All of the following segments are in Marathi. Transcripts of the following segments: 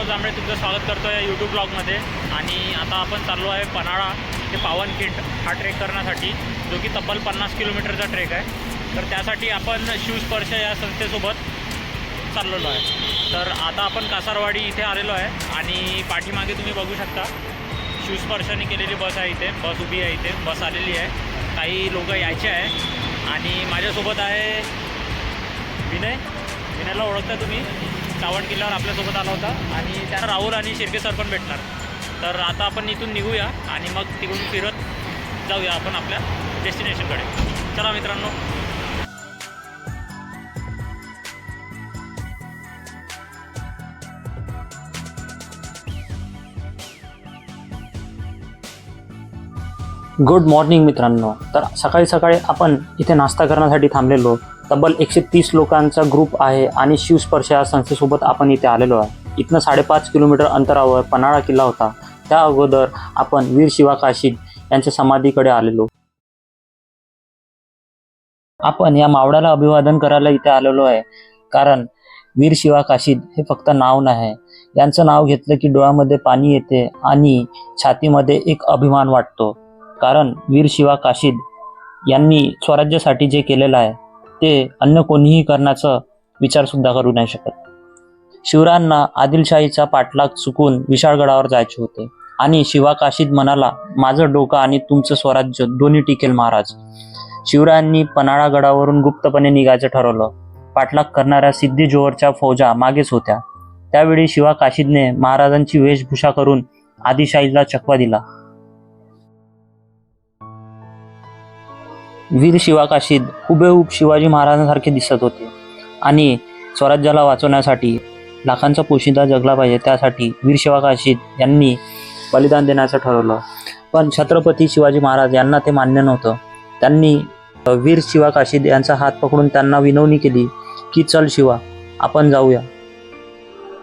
गौरव जांभळे तुमचं स्वागत करतो आहे यूट्यूब ब्लॉगमध्ये आणि आता आपण चाललो आहे पन्हाळा ते पावनखिंड हा ट्रेक करण्यासाठी जो की तब्बल पन्नास किलोमीटरचा ट्रेक आहे. तर त्यासाठी आपण शिवस्पर्श या संस्थेसोबत चाललेलो आहे. तर आता आपण कासारवाडी इथे आलेलो आहे आणि पाठीमागे तुम्ही बघू शकता शिवस्पर्शाने केलेली बस आहे इथे. बस उभी आहे इथे. बस आलेली आहे. काही लोक यायचे आहे. आणि माझ्यासोबत आहे विनय. विनयला ओळखता तुम्ही? सावण किल्ल्यावर आपल्यासोबत आला होता आणि त्या राहुल आणि शिर्के सर पण भेटणार. तर आता आपण इथून निघूया आणि मग तिकडून फिरत जाऊया आपण आपल्या डेस्टिनेशनकडे. चला मित्रांनो. गुड मॉर्निंग मित्रांनो. तर सकाळी सकाळी आपण इथे नाश्ता करण्यासाठी थांबलेलो. तब्बल एकशे तीस लोकांचा ग्रुप आहे आणि शिवस्पर्श या संस्थेसोबत आपण इथे आलेलो आहे इथनं साडेपाच किलोमीटर अंतरावर पन्हाळा किल्ला होता. त्या अगोदर आपण वीर शिवा काशीद यांच्या समाधीकडे आलेलो. आपण या मावळ्याला अभिवादन करायला इथे आलेलो आहे. कारण वीर शिवा काशीद हे फक्त नाव नाही. यांचं नाव घेतलं की डोळ्यामध्ये पाणी येते आणि छातीमध्ये एक अभिमान वाटतो. कारण वीर शिवा काशीद यांनी स्वराज्यासाठी जे केलेलं आहे ते अन्य कोणीही करण्याचा विचार सुद्धा करू नाही शकत. शिवरायांना आदिलशाहीचा पाठलाग चुकून विशाळगडावर जायचे होते आणि शिवाकाशीद म्हणाला माझं डोकं आणि तुमचं स्वराज्य दोन्ही टिकेल महाराज. शिवरायांनी पन्हाळा गडावरून गुप्तपणे निघायचं ठरवलं. पाठलाग करणाऱ्या सिद्धी जोहरच्या फौजा मागेच होत्या. त्यावेळी शिवा काशीदने महाराजांची वेशभूषा करून आदिशाहीला चकवा दिला. वीर शिवा काशीद हुबेहूब शिवाजी महाराजांसारखे दिसत होते. आणि स्वराज्याला वाचवण्यासाठी लाखांचा पोशिंदा जगला पाहिजे त्यासाठी वीर शिवा काशीद यांनी बलिदान देण्याचं ठरवलं. पण छत्रपती शिवाजी महाराज यांना ते मान्य नव्हतं. त्यांनी वीर शिवा काशीद यांचा हात पकडून त्यांना विनवणी केली की चल शिवा आपण जाऊया.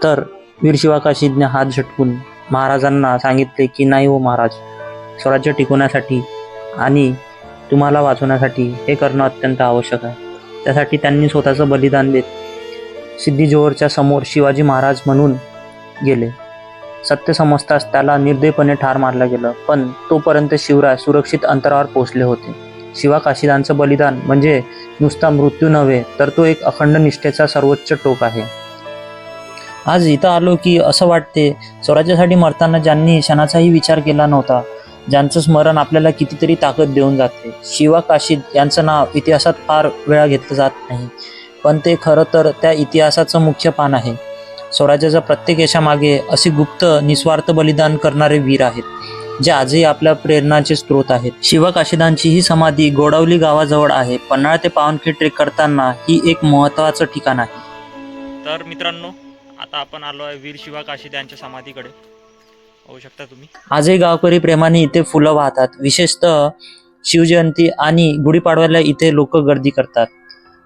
तर वीर शिवा काशीदने हात झटकून महाराजांना सांगितले की नाही हो महाराज स्वराज्य टिकवण्यासाठी आणि तुम्हाला वाचवण्यासाठी हे करणं अत्यंत आवश्यक आहे. त्यासाठी त्यांनी स्वतःचं बलिदान देत सिद्धी जोहरच्या समोर शिवाजी महाराज म्हणून गेले. सत्य समजताच त्याला निर्दयपणे ठार मारलं गेलं पण तोपर्यंत शिवराय सुरक्षित अंतरावर पोहोचले होते. शिवा काशीदांचं बलिदान म्हणजे नुसता मृत्यू नव्हे तर तो एक अखंड निष्ठेचा सर्वोच्च टोक आहे. आज इथं आलो की असं वाटते स्वराज्यासाठी मरताना ज्यांनी क्षणाचाही विचार केला नव्हता ज्यांचं स्मरण आपल्याला कितीतरी ताकद देऊन जाते. शिवा काशीद यांचं नाव इतिहासात फार वेळा घेतलं जात नाही. पण ते खरं तर त्या इतिहासाचं मुख्य पान आहे. स्वराज्याच्या प्रत्येक यशामागे असे गुप्त निस्वार्थ बलिदान करणारे वीर आहेत जे आजही आपल्या प्रेरणाचे स्रोत आहेत. शिवा काशीदांची ही समाधी गोडावली गावाजवळ आहे. पन्हाळा ते पावनखिंड ट्रेक करताना ही एक महत्वाचं ठिकाण आहे. तर मित्रांनो आता आपण आलो आहे वीर शिवा काशीद यांच्या समाधीकडे. पाहू शकता तुम्ही. आजही गावकरी प्रेमाने इथे फुलं वाहतात. विशेषतः शिवजयंती आणि गुढीपाडव्याला इथे लोक गर्दी करतात.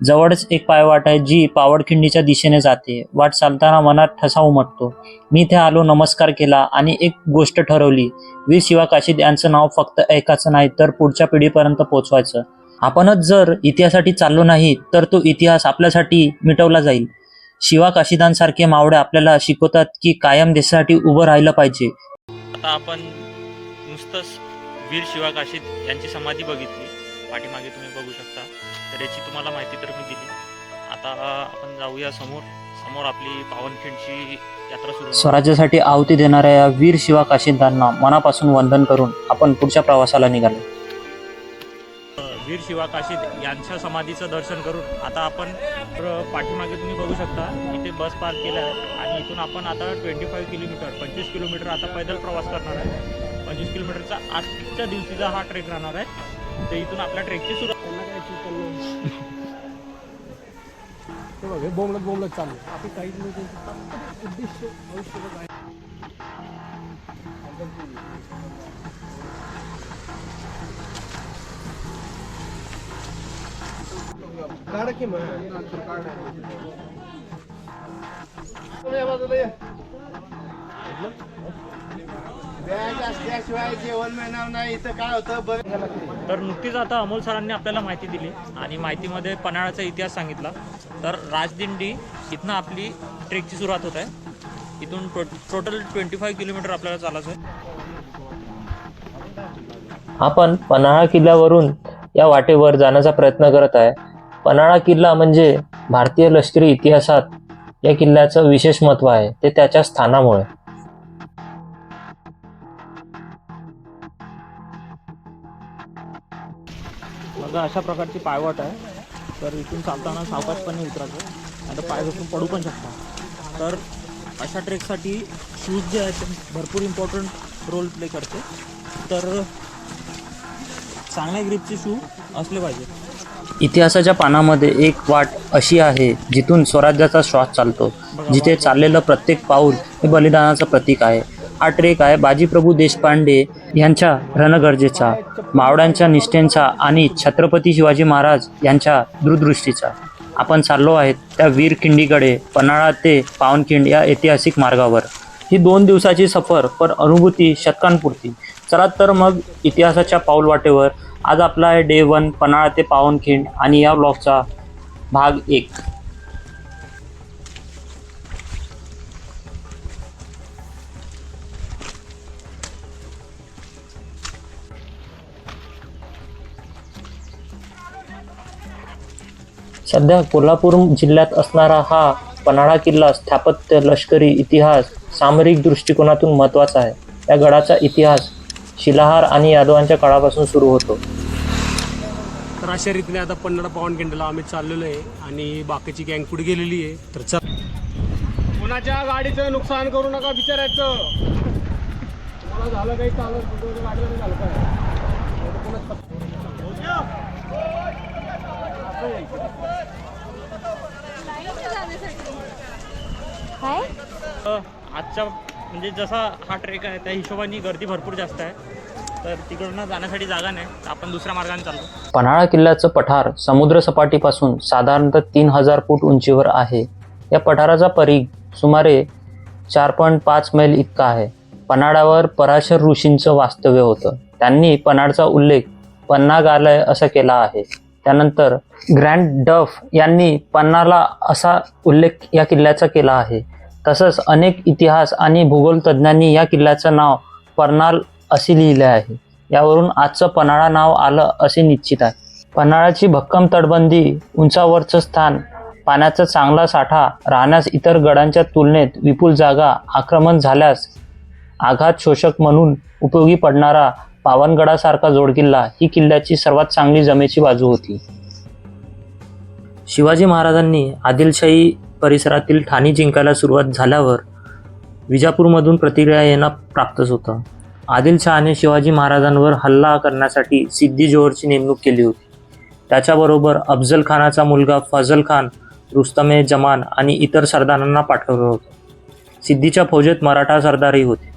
जवळच एक पायवाट आहे जी पावडखिंडीच्या दिशेने जाते. वाट चालताना मनात ठसा उमटतो. मी इथे आलो नमस्कार केला आणि एक गोष्ट ठरवली. वीर शिवा काशीद यांचं नाव फक्त ऐकायचं नाही तर पुढच्या पिढीपर्यंत पोचवायचं. आपणच जर इतिहासासाठी चाललो नाही तर तो इतिहास आपल्यासाठी मिटवला जाईल. शिवा काशीदांसारखे मावळे आपल्याला शिकवतात की कायम देशासाठी उभं राहिलं पाहिजे. आता आपण नुसतंच वीर शिवा काशीद यांची समाधी बघितली. पाठीमागे तुम्ही बघू शकता. तर याची तुम्हाला माहिती तर मी दिली. आता आपण जाऊया समोर. समोर आपली पावनखिंडची यात्रा सुरू स्वराज्यासाठी आहुती देणाऱ्या या वीर शिवा काशीदांना मनापासून वंदन करून आपण पुढच्या प्रवासाला निघालो. वीर शिवा काशीद यांच्या समाधीचं दर्शन करून आता आपण पाठीमागे तुम्ही बघू शकता इथे बस पार्क केलं आहे आणि इथून आपण आता ट्वेंटी फाईव्ह किलोमीटर पंचवीस किलोमीटर आता पैदल प्रवास करणार आहे. पंचवीस किलोमीटरचा आजच्या दिवशीचा हा ट्रेक राहणार आहे. तर इथून आपल्या ट्रेकची सुरू ते बघ हे बोंबलत बोंबलत चालू उद्देश काढा की असल्याशिवाय जेवण मिळणार नाही इथं काय होतं बरं तर नुकतीच आता अमोल सरांनी आपल्याला माहिती दिली आणि माहितीमध्ये पन्हाळाचा इतिहास सांगितला. तर राजदिंडी इथनं आपली ट्रेकची सुरुवात होत आहे. इथून to total twenty five kilometre आपल्याला चालायचं आहे. आपण पन्हाळा किल्ल्यावरून या वाटेवर जाण्याचा प्रयत्न करत आहे. पन्हाळा किल्ला म्हणजे भारतीय लष्करी इतिहासात या किल्ल्याचं विशेष महत्त्व आहे ते त्याच्या स्थानामुळे. बघा अशा प्रकारची पायवाट आहे. तर इथून चालताना सावकाशपणे उतरायचं. आता पाय घसरून पडू पण शकता तर अशा ट्रेकसाठी शूज जे आहेत ते भरपूर इम्पॉर्टंट रोल प्ले करते. तर चांगल्या ग्रीपचे शू असले पाहिजेत. इतिहासाच्या पानामध्ये एक वाट अशी आहे जिथून स्वराज्याचा श्वास चालतो. जिथे चाललेलं प्रत्येक पाऊल हे बलिदानाचं प्रतीक आहे. हा ट्रेक आहे बाजीप्रभू देशपांडे यांच्या रणगर्जेचा मावळ्यांच्या निष्ठेंचा आणि छत्रपती शिवाजी महाराज यांच्या दूरदृष्टीचा. आपण चाललो आहेत त्या वीर खिंडीकडे पन्हाळा ते पावनखिंड या ऐतिहासिक मार्गावर. ही दोन दिवसाची सफर पर अनुभूती शतकांपुरती. चला तर मग इतिहासाच्या पाऊलवाटेवर आज आपला आहे डे वन पन्हाळा ते पावनखिंड आणि या ब्लॉगचा भाग एक. सध्या कोल्हापूर जिल्ह्यात असणारा हा पन्हाळा किल्ला स्थापत्य लष्करी इतिहास सामरिक दृष्टिकोनातून महत्त्वाचा आहे. या गडाचा इतिहास शिलाहार आणि यादवांच्या काळापासून सुरू होतो. तर अशा रीतीने आता पन्नाडा पावन किंडला आम्ही चाललेलो आहे आणि बाकीची गँग पुढे गेलेली आहे. तर चल. कोणाच्या गाडीचं नुकसान करू नका विचारायचं झालं काही चालत गाडीला झालं काय? आजच्या म्हणजे जसा हा ट्रेक आहे त्या हिशोबाने गर्दी भरपूर जास्त आहे. तर तिकडून जाण्यासाठी जागा नाही. तर आपण दुसऱ्या मार्गाने चाललो. पन्हाळा किल्ल्याचं पठार समुद्र सपाटीपासून साधारणतः तीन हजार फूट उंचीवर आहे. या पठाराचा परीघ सुमारे चार पॉईंट पाच मैल इतका आहे. पन्हाळ्यावर पराशर ऋषींचं वास्तव्य होतं. त्यांनी पन्हाळचा उल्लेख पन्नागालय असा केला आहे. त्यानंतर ग्रँड डफ यांनी पन्नाला असा उल्लेख या किल्ल्याचा केला आहे. तसंच अनेक इतिहास आणि भूगोल तज्ज्ञांनी या किल्ल्याचं नाव पर्नाल असे लिहिले आहे. यावरून आजचं पन्हाळा नाव आलं असे निश्चित आहे. पन्हाळ्याची भक्कम तटबंदी उंचावरचं स्थान पाण्याचा चांगला साठा राहण्यास इतर गडांच्या तुलनेत विपुल जागा आक्रमण झाल्यास आघात शोषक म्हणून उपयोगी पडणारा पावनगडासारखा जोडकिल्ला ही किल्ल्याची सर्वात चांगली जमेची बाजू होती. शिवाजी महाराजांनी आदिलशाही परिसरातील ठाणी जिंकायला सुरुवात झाल्यावर विजापूरमधून प्रतिक्रिया येणं प्राप्तच होतं. आदिलशहाने शिवाजी महाराजांवर हल्ला करण्यासाठी सिद्दी जोहरची नेमणूक केली होती. त्याच्याबरोबर अफजल खानाचा मुलगा फजल खान रुस्तमे जमान आणि इतर सरदारांना पाठवलं होतं. सिद्धीच्या फौजेत मराठा सरदारही होते.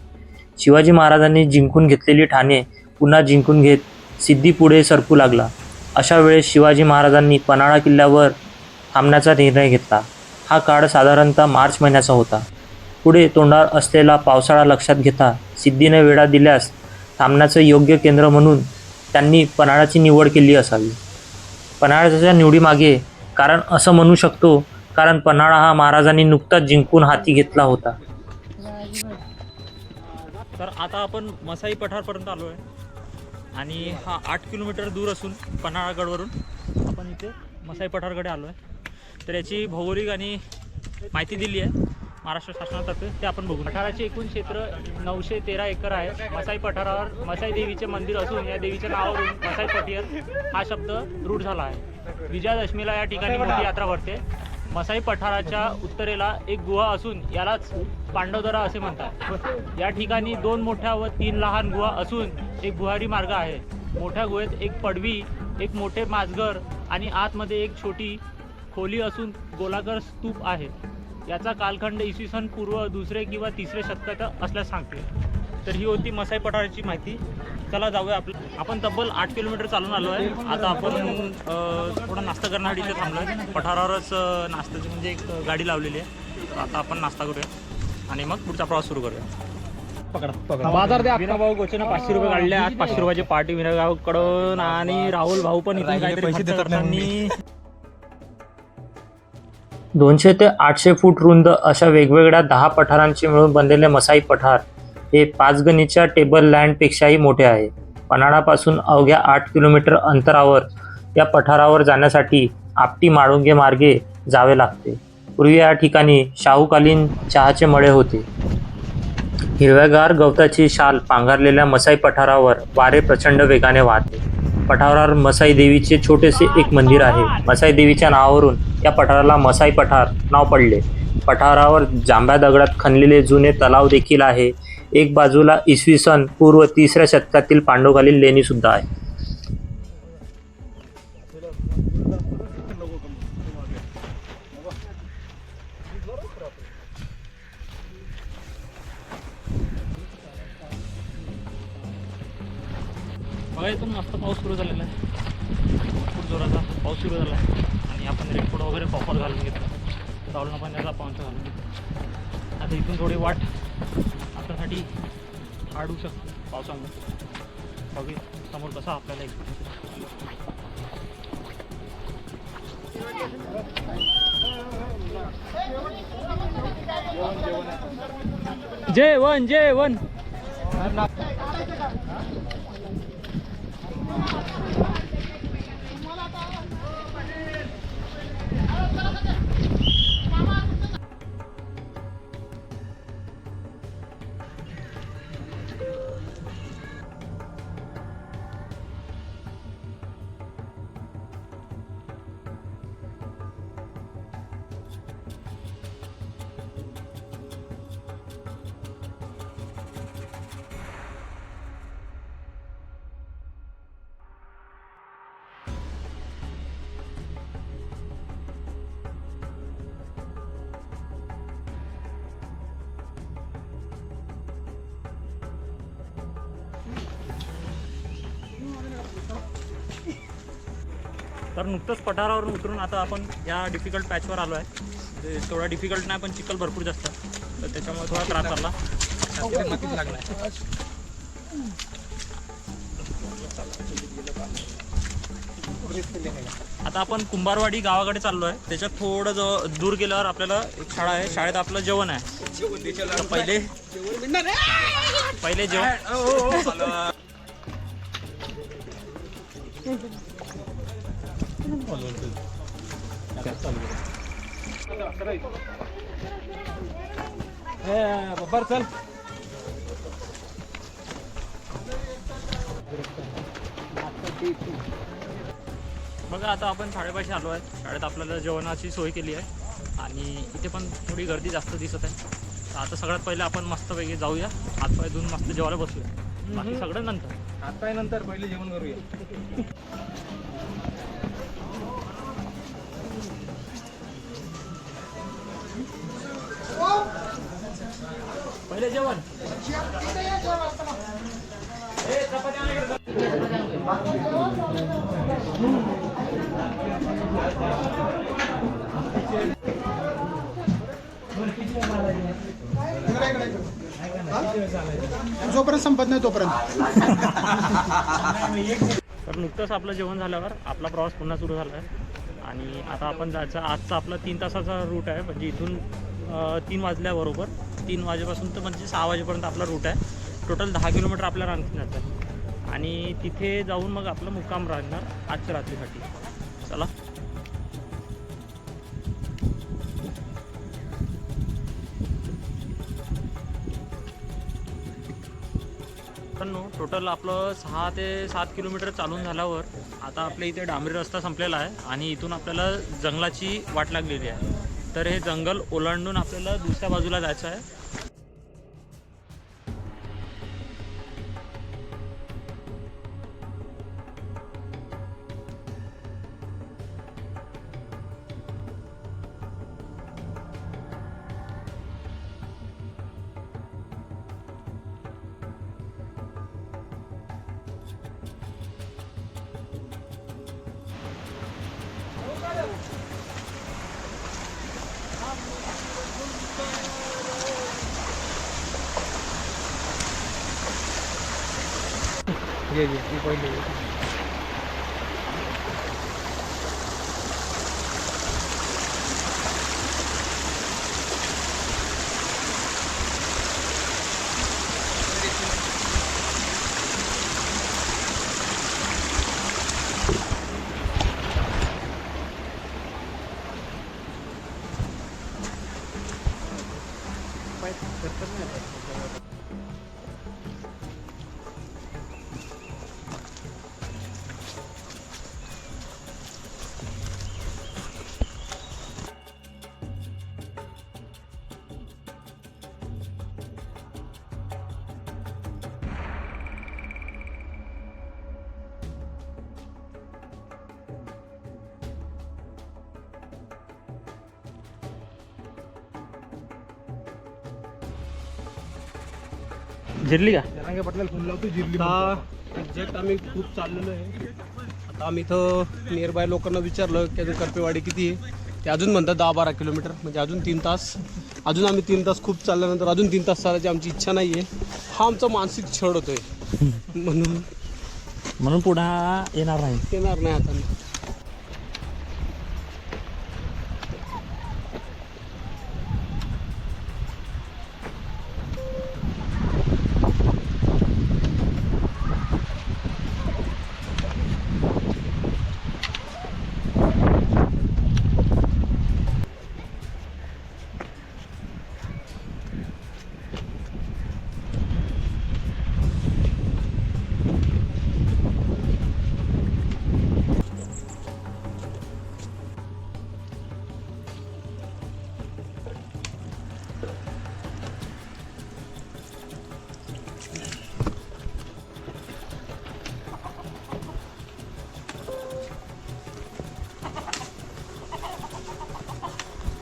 शिवाजी महाराजांनी जिंकून घेतलेली ठाणे पुन्हा जिंकून घेत सिद्धी पुढे सरकू लागला. अशा वेळेस शिवाजी महाराजांनी पन्हाळा किल्ल्यावर थांबण्याचा निर्णय घेतला. हा काळ साधारणतः मार्च महिन्याचा होता. पुढे तोंडावर असलेला पावसाळा लक्षात घेता सिद्धीने वेढा दिल्यास थांबण्याचं योग्य केंद्र म्हणून त्यांनी पन्हाळाची निवड केली असावी. पन्हाळ्याच्या निवडीमागे कारण असं म्हणू शकतो कारण पन्हाळा हा महाराजांनी नुकताच जिंकून हाती घेतला होता. तर आता आपण मसाई पठारपर्यंत आलो आहे आणि हा आठ किलोमीटर दूर असून पन्हाळागडवरून आपण इथे मसाई पठारकडे आलो आहे तर याची भौगोलिक आणि माहिती दिली आहे. महाराष्ट्र शासनातर्फे. ते आपण बघू पठाराचे एकूण क्षेत्र नऊशे तेरा एकर आहे. मसाई पठारावर मसाई देवीचे मंदिर असून या देवीच्या नावावरून मसाई पटियर हा शब्द रूढ झाला आहे. विजयादशमीला या ठिकाणी मोठी यात्रा भरते. मसाई पठाराच्या उत्तरेला एक गुहा असून यालाच पांडवदरा असे म्हणतात. या ठिकाणी दोन मोठ्या व तीन लहान गुहा असून एक गुहारी मार्ग आहे. मोठ्या गुहेत एक पडवी एक मोठे माजगर आणि आतमध्ये एक छोटी खोली असून गोलाकार स्तूप आहे. याचा कालखंड इसवी सन पूर्व दुसरे किंवा तिसरे शतकात असल्यास सांगते. तर ही होती मसाई पठाराची माहिती. चला जाऊया आपलं. आपण तब्बल आठ किलोमीटर चालून आलो आहे. आता आपण थोडा नाश्ता करण्यासाठी इथे थांबलो आहे पठारावरच नाश्त्याची म्हणजे एक गाडी लावलेली आहे. तर आता आपण नाश्ता करूया. आणि मग पुढचा प्रवास सुरू करूया. बाजार द्या भाऊ गोचेनं पाचशे रुपये काढले. आज पाचशे रुपयाची पार्टी विना भाऊ कडून आणि राहुल भाऊ पण राहिले पैसे देत नाही म्हणून. आणि दोनशे ते आठशे फूट रुंद अशा वेगवेगळ्या दहा पठारांचे मिळून बनलेले मसाई पठार हे पाचगणीच्या टेबल लँडपेक्षाही मोठे आहे. पन्हाळापासून अवघ्या आठ किलोमीटर अंतरावर या पठारावर जाण्यासाठी आपटी माळुंगे मार्गे जावे लागते. पूर्वी या ठिकाणी शाहूकालीन चहाचे मळे होते. हिरव्यागार गवताची शाल पांघरलेल्या मसाई पठारावर वारे प्रचंड वेगाने वाहते. पठारावर मसाई देवीचे छोटेसे एक मंदिर आहे. मसाई देवीच्या नावावरून या पठाराला मसाई पठार नाव पडले. पठारावर जांभ्या दगडात खणलेले जुने तलाव देखील आहे. एक बाजूला इसवी सन पूर्व तिसऱ्या शतकातील पांडवकालीन लेणी सुद्धा आहे. बघा इथून मस्त पाऊस सुरू झालेला आहे. खूप जोराचा पाऊस सुरू झाला आहे. आणि आपण रेनकोट वगैरे प्रॉपर घालून घेतला. चावलं पण पाऊस घालून घेतला. आता इथून थोडी वाट आपल्यासाठी आडू शकतो पावसामुळे. बघू समोर कसा आपल्याला एक जेवण जेवण. तर नुकतंच पठारावरून उतरून आता आपण या डिफिकल्ट पॅचवर आलो आहे थोडा डिफिकल्ट नाही पण चिखल भरपूर जास्त. तर त्याच्यामुळे थोडा त्रास चालला आता आपण कुंभारवाडी गावाकडे चाललो आहे त्याच्यात थोडं जवळ दूर गेल्यावर आपल्याला एक शाळा आहे. शाळेत आपलं जेवण आहे. पहिले पहिले जेवण. बरं चल बघा आता आपण शाळेपाशी आलो आहे. शाळेत आपल्याला जेवणाची सोय केली आहे. आणि इथे पण थोडी गर्दी जास्त दिसत आहे. आता सगळ्यात पहिले आपण मस्तपैकी जाऊया. हातपाय धुवून मस्त जेवायला बसूया. बाकी सगळं नंतर. आता नंतर पहिले जेवण करूया. पहिले जेवण? जोपर्यंत संपत नाही तोपर्यंत. तर नुकतंच आपलं जेवण झाल्यावर आपला प्रवास पुन्हा सुरू झाला आहे आणि आता आपण जायचं आजचा आपला तीन तासाचा रूट आहे. म्हणजे इथून तीन वाजल्याबरोबर तीन वाजेपासून तर म्हणजे सहा वाजेपर्यंत आपला रूट आहे. टोटल दहा किलोमीटर आपल्याला आणखी जायचं आहे. आणि तिथे जाऊन मग आपलं मुक्काम राहणार आजच्या रात्रीसाठी. चला. टोटल आपलं सहा ते सात किलोमीटर चालून झाल्यावर आता आपल्या इथे डांबरी रस्ता संपलेला आहे आणि इथून आपल्याला जंगलाची वाट लागलेली आहे. तर हे जंगल ओलांडून आपल्याला दुसऱ्या बाजूला जायचं आहे. हो, ये ये ती पहिले ये. जिरली का? आता एक्झॅक्ट आम्ही खूप चाललेलो आहे. आता आम्ही इथं नियर बाय लोकांना विचारलं की अजून करपेवाडी किती आहे? ते अजून म्हणतात दहा बारा किलोमीटर म्हणजे अजून तीन तास. अजून आम्ही तीन तास खूप चालल्यानंतर अजून तीन तास चालायची आमची इच्छा नाही आहे हा आमचा मानसिक छळ होतोय. म्हणून म्हणून पुन्हा येणार नाही. येणार नाही आता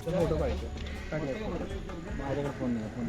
फोटो पाहिजे माझ्याकडे फोन नाही फोन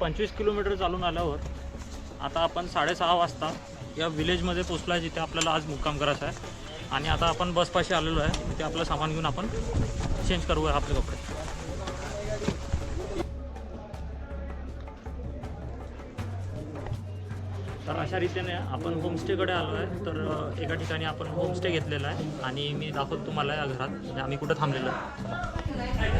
पंचवीस किलोमीटर चालून आल्यावर आता आपण साडेसहा वाजता या विलेजमध्ये पोचलो आहे जिथे आपल्याला आज मुक्काम करायचा आहे. आणि आता आपण बसपाशी आलेलो आहे तिथे आपलं सामान घेऊन आपण चेंज करूया आपले कपडे. अशा रीतीने आपण होमस्टेकडे आलो आहे. तर एका ठिकाणी आपण होमस्टे घेतलेला आहे आणि मी दाखवतो तुम्हाला या घरात. म्हणजे आम्ही कुठं थांबलेलो आहे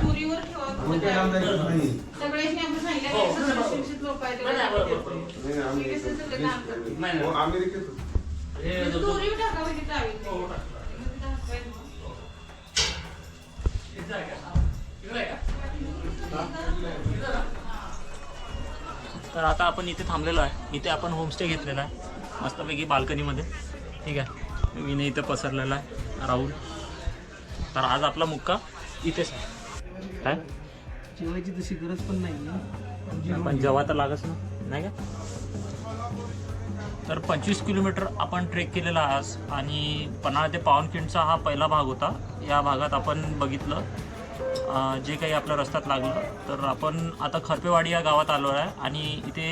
तर आता आपण इथे थांबलेलो आहे. इथे आपण होमस्टे घेतलेला आहे. मस्तपैकी बाल्कनीमध्ये. ठीक आहे. विनय इथं पसरलेला आहे. राहुल. तर आज आपला मुक्का इथेच आहे. काय? जेवायची तशी गरज पण नाही पण जेव्हा तर लागच ना. नाही का? तर पंचवीस किलोमीटर आपण ट्रेक केलेला आज. आणि पन्हाळा ते पावनखिंडचा हा पहिला भाग होता. या भागात आपण बघितलं. जे काही आपल्या रस्त्यात लागलं तर आपण आता खरपेवाडी या गावात आलो आहे आणि इथे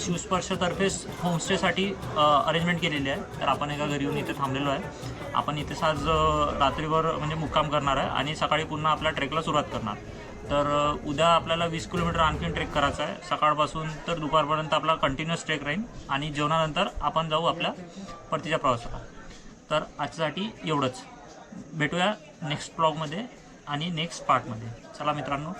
शिवस्पर्शतर्फेच होमस्टेसाठी अरेंजमेंट केलेली आहे. तर आपण एका घरी येऊन इथे थांबलेलो आहे. आपण इथेच आज रात्रीवर रात्रीभर म्हणजे मुक्काम करणार आहे आणि सकाळी पुन्हा आपल्या ट्रेकला सुरुवात करणार. तर उद्या आपल्याला वीस किलोमीटर आणखीन ट्रेक करायचा आहे. सकाळपासून तर दुपारपर्यंत आपला कंटिन्युअस ट्रेक राहील आणि जेवणानंतर आपण जाऊ आपल्या परतीच्या प्रवासाला. तर आजच्यासाठी एवढंच. भेटूया नेक्स्ट ब्लॉगमध्ये आणि नेक्स्ट पार्टमध्ये चला मित्रांनो.